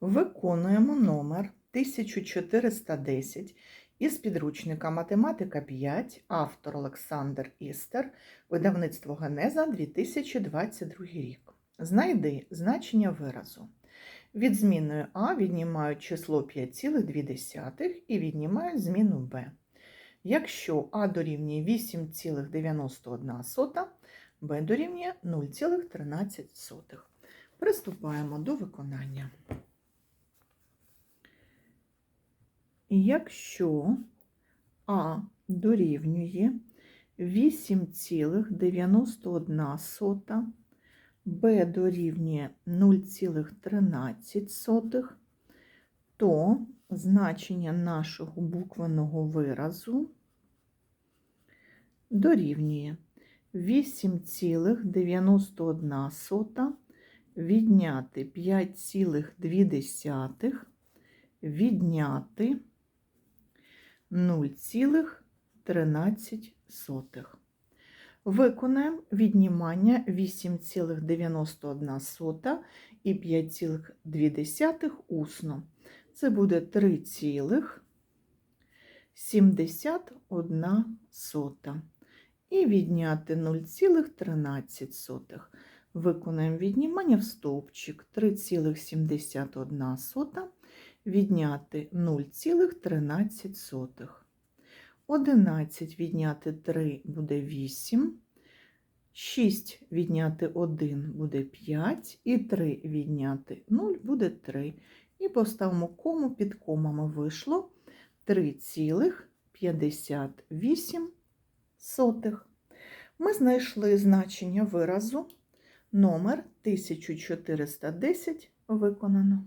Виконуємо номер 1410 із підручника Математика 5, автор Олександр Істер, видавництво Генеза 2022 рік. Знайди значення виразу. Від змінної А віднімають число 5,2 і віднімають зміну Б. Якщо А дорівнює 8,91, Б дорівнює 0,13. Приступаємо до виконання. Якщо А дорівнює 8,91, Б дорівнює 0,13, то значення нашого буквеного виразу дорівнює 8,91 відняти 5,2 відняти 0,13. Виконаємо віднімання 8,91 і 5,2 усно. Це буде 3,71. І відняти 0,13. Виконаємо віднімання в стовпчик 3,71 відняти 0,13. 11 відняти 3 буде 8, 6 відняти 1 буде 5, і 3 відняти 0 буде 3. І поставимо кому під комами вийшло 3,58. Ми знайшли значення виразу номер 1410 виконано.